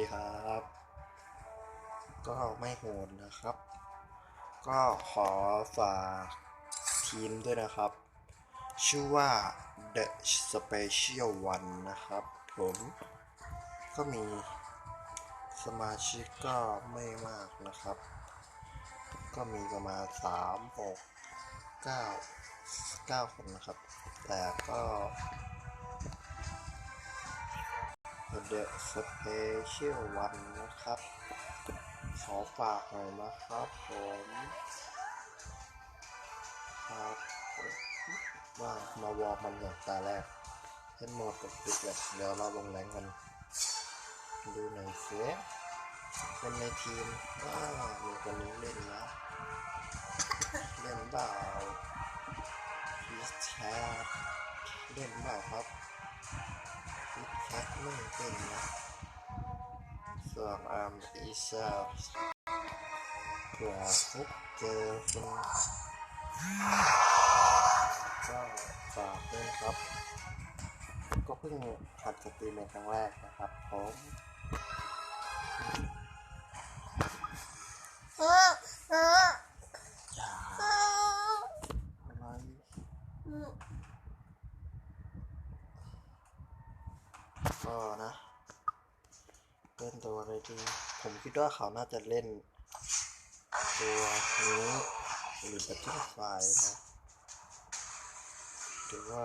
ดีครับ ก็ไม่โหดนะครับ ก็ขอฝากทีมด้วยนะครับ ชื่อว่า The Special One นะครับ ผมก็มีสมาชิกก็ไม่มากนะครับ ก็มีประมาณ 3 6 9 9 คนนะครับ แต่ก็ The Special One นะครับ ขอฝากหน่อยนะครับผมครับว่ามาวอร์มมันอย่างตาแรกเล่นโหมดปกติเลยเดี๋ยวเราลงแรงกัน ดูหน่อยเสียคนในทีมว้ามีคนนี้เล่นนะเล่นเปล่าพีชแชทเล่นเปล่าครับ พีชแชทไม่เป็นนะส่วนอามอีเซลเผื่อพบเจอคุณก็ฝากด้วยครับ ก็เพิ่งหัดสตรีมเป็นครั้งแรกนะครับผมเออเออ อย่า เออ อะไร ก็นะเล่นตัวอะไรดี ผม คิดว่าเขาน่าจะเล่น ตัวนี้หรือบัตเทิลไฟนะหรือว่า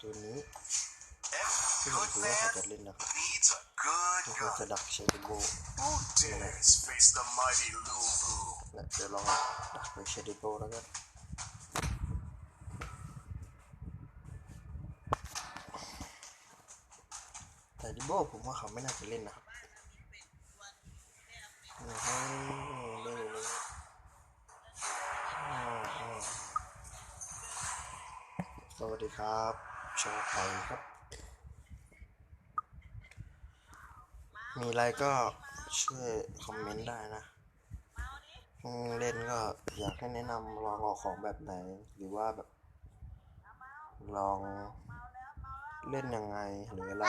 ตัวนี้ที่ผมคิดว่าเขาจะเล่นนะครับที่เขาจะดักเชดิโบนะเดี๋ยวลองดักไปเชดิโบแล้วกันแต่ดิโบผมว่าเขาไม่น่าจะเล่นนะครับ นี่ให้เล่นเลยอ่าอ่า สวัสดีครับชาวไทยครับ มีอะไรก็ช่วยคอมเมนต์ได้นะ เล่นก็อยากให้แนะนำลองออกของแบบไหน หรือว่าแบบ ลองเล่นยังไงหรืออะไร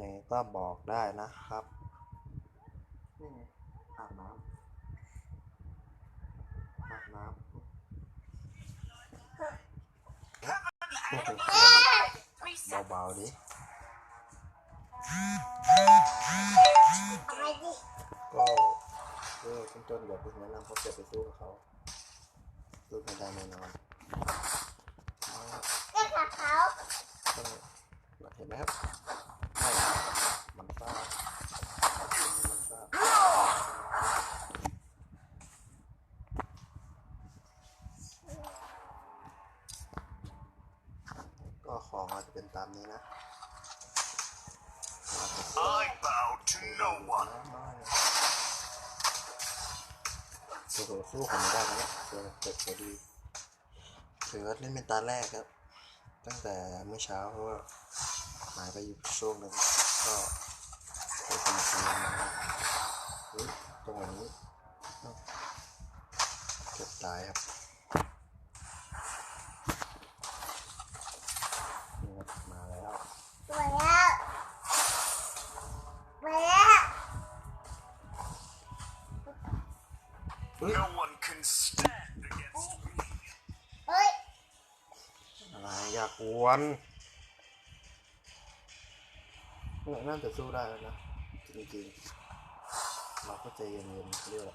ยังไงก็บอกได้นะครับ นี่ไงอาบน้ำอาบน้ำเบาๆดิอะไรดิก็เออคุณต้นอย่าเพิ่งแนะนำเขาจะไปสู้กับเขาสู้ไม่ได้แน่นอนเอาเล่นกับเขาต้องเห็นไหมครับไม่มันซ่า เจอเจ็บพอดีถือว่าเล่นเป็นตาแรกครับ ตั้งแต่เมื่อเช้าเพราะว่าหายไปอยู่ช่วงหนึ่งก็ไปทำทีนมาตรงนี้เก็บตายครับ ควรน่าจะสู้ได้แล้วนะ จริงๆ เราก็ใจเย็นๆเรื่อย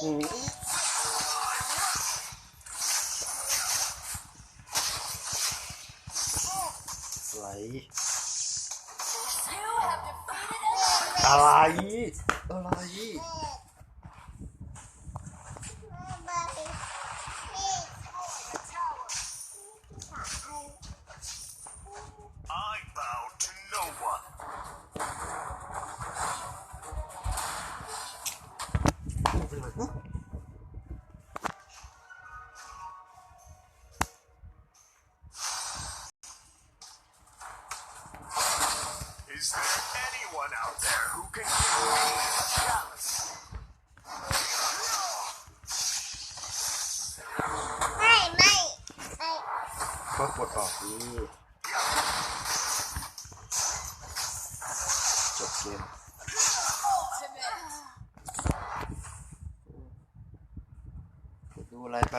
อืมอะไร อะไรอะไร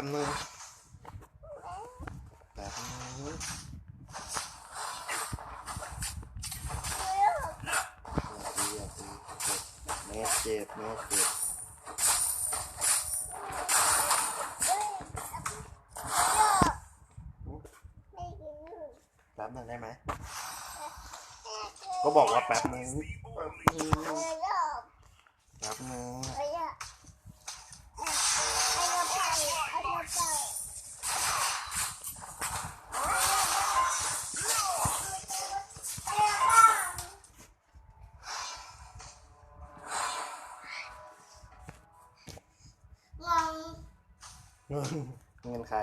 ดูอะไรแบบนึงอย่าตีอย่าตีเจ็บแม่เจ็บแม่เจ็บแป๊บนึงได้ไหม ก็บอกว่าแป๊บนึง เงินเงินใคร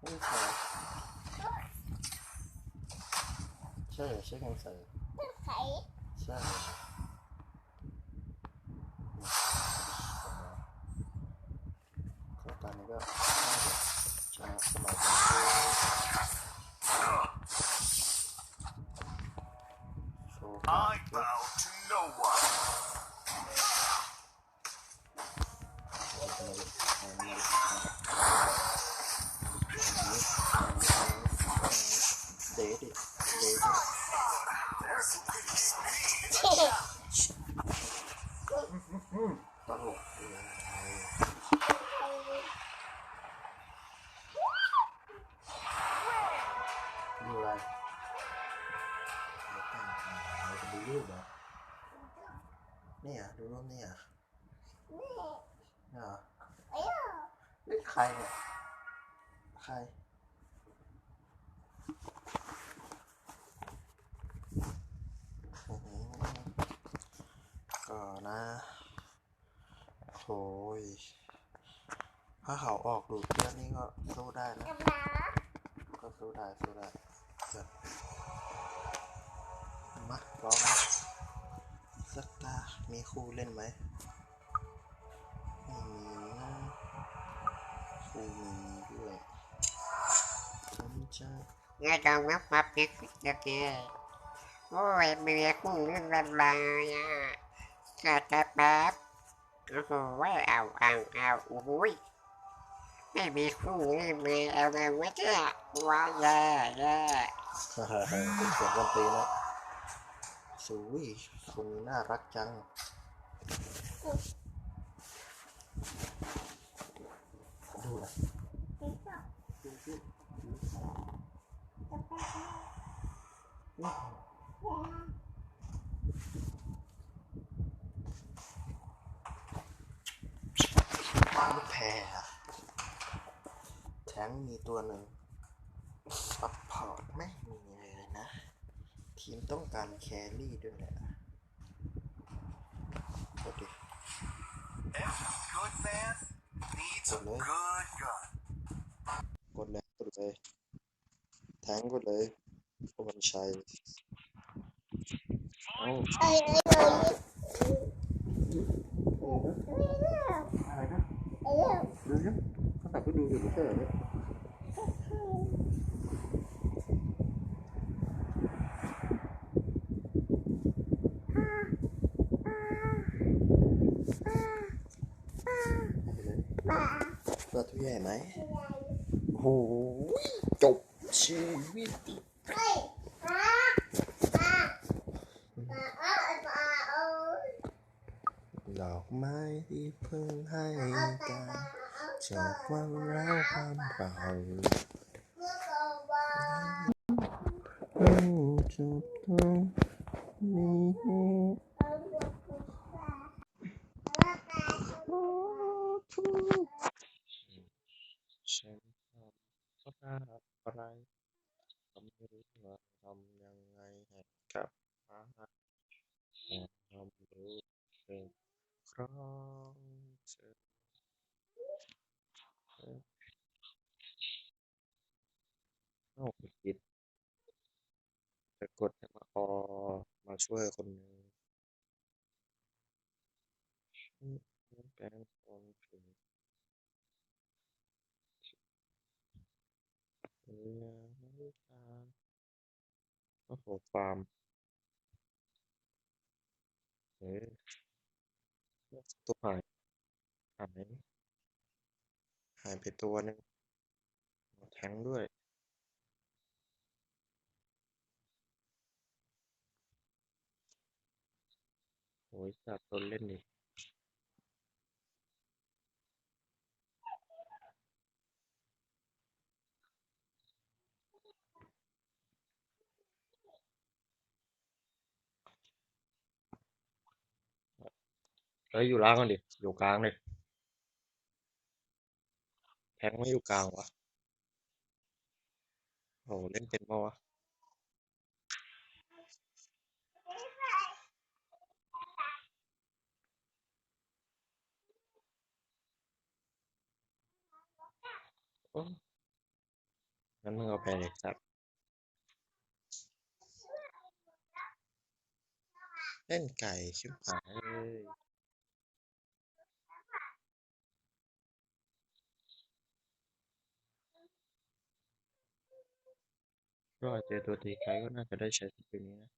เงินใครใช่ใช่เงินใส่ไข่ใช่ นะ โอ้ย ถ้าเขาออกดูดเลือดนี่ก็สู้ได้นะกับน้าก็สู้ได้ สู้ได้เกิดมาพร้อมไหมสักตา มีคู่เล่นไหมไม่มีนะคู่ไมีด้วยสนใจ Nghe con ngốc mập nhất được kìa Ôi bìa cũng như lần là nha Cả tập bắp Ôi ảo ảo กระกรแบบโอ้โหเอาเอาเอาอุ้ยไม่มีคู่ไม่มีเอาเลยไม่เจ้าว้าวแย่แย่เสียงดนตรีนะสวยคุณน่ารักจังดูนะว้กแพรอะ แทงมีตัวหนึ่งซัพพอร์ตไม่มีเลยนะ ทีมต้องการแครี่ด้วยแหละกดดิ Every good man needs a Hello? good gun. กดเลยกดเลยแทงกดเลยพวันชัยเอ้าเอ้ยเอ้ยเอ้ยอะไรนะเอ้ยดูนะ เขาตัดก็ดูอยู่ไม่ใช่เหรอเนี่ยเอาไปเลยบ้าตัวตัวใหญ่ไหมอะไรโหจบชีวิต เฮ้ยป้าป้าป้าเอาป้าเอา ดอกไม้ที่เพิ่งให้ เอา กั ป้าน ป้า เอาจบวันแล้วความเปล่าเมื่อก่อนว่าจบตรงนี้เอาหัวคุณป้าเอาป้าฉันทำก็ได้อะไรทำไม่รู้ว่าทำยังไงให้กับฟ้าแต่ทำรู้เป็นครั้งเธอเอ้าผิด จะกดให้มาออมาช่วยคนหนึงฉันเป็นคนผิดเรื่อไม่ตามโอ้โหฟาร์มเฮ้ยตัวหายหายหายไปตัวหนึงแทงด้วย โอ้ยสัตว์โดนเล่นดิเฮ้ยอยู่ล่างกันดิ อยู่กลางเลยแทงไม่อยู่กลางวะโอ้เล่นเป็นปะวะ งั้นมึงเอาไปเลยสัตว์เล่นไก่ชิบหายเลยก็เจอตัวตีไกลก็น่าจะได้ใช้สกิลนี้นะ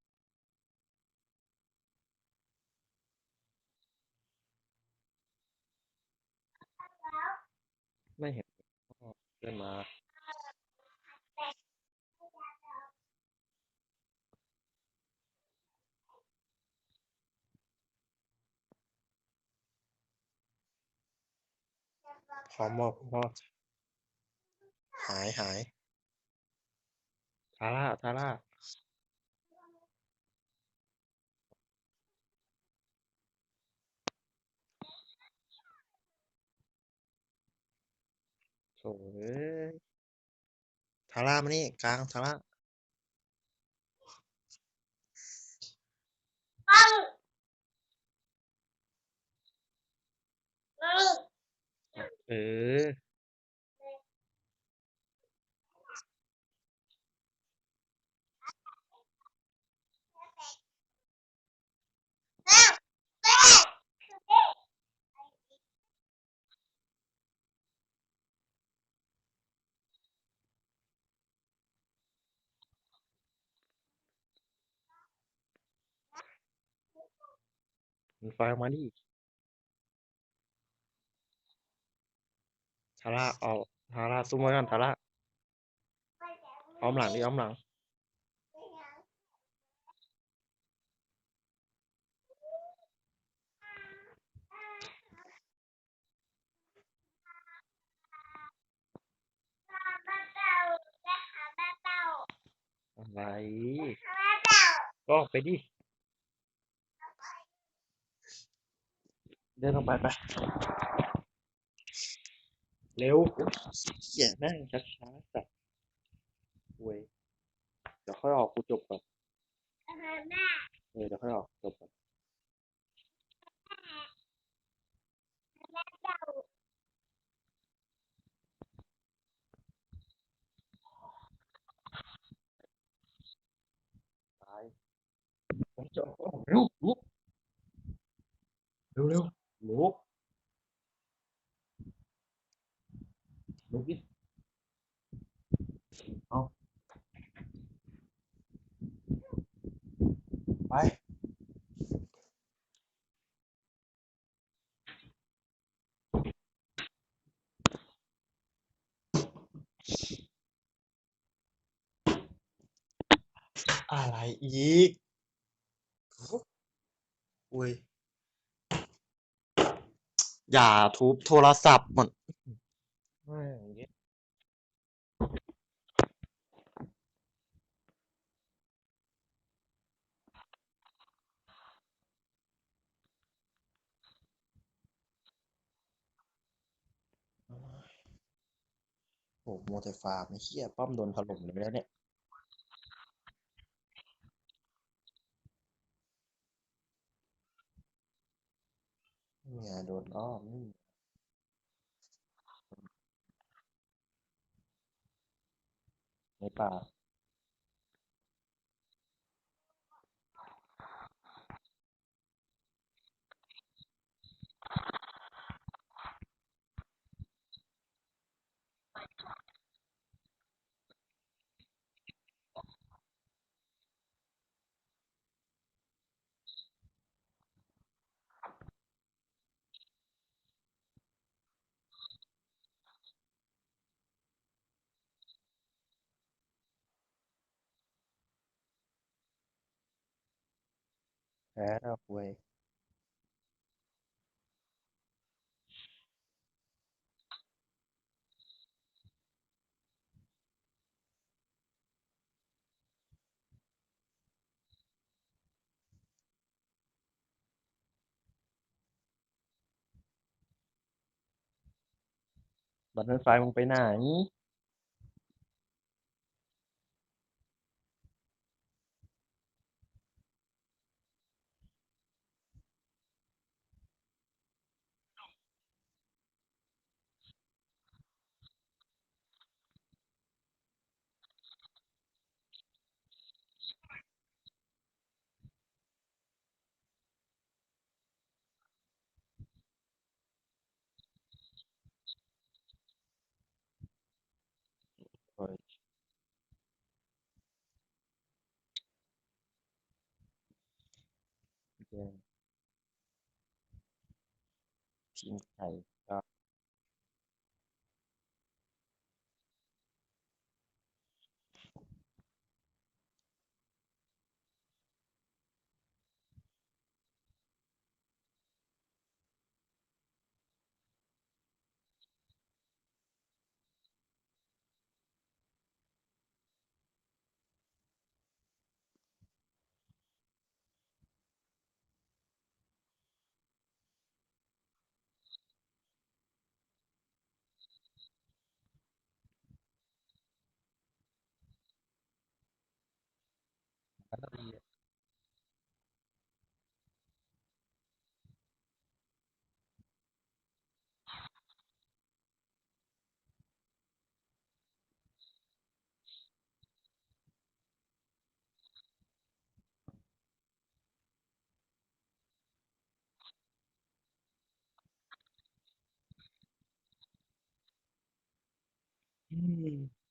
ไม่เห็น ขึ้นมาขอมอบมอบหายหายทาร่าทาร่า โถ่เอ้ยทาร่ามานี่กลางทาร่าปังปังเออ มันไฟออกมาดิทาร่าเอาทาร่าซุ่มไว้กันทาร่าอ้อมหลังดิอ้อมหลังอะไรก็ออกไปดิ ดินลงไปไป เร็วเหี้ยแม่งช้าช้าๆสัตว์เว้ยเดี๋ยวค่อยออกกูจบก่อนเออเดี๋ยวค่อยออกจบก่อนตายผมจะออกเร็วลุกเร็วเร็วลุกลุกดิเอาไป อะไรอีกอุ้ยอย่าทุบโทรศัพท์มันแม่งเย็ดโอ้โหโมเตฟาร์มไอ้เหี้ยป้อมโดนถล่มเลยแล้วเนี่ย เนี่ยโดนอ้อมนี่ในป่า แพ้แล้วคุยบัตรไฟไฟมึงไปไหน โอ้ย แย่ที อืม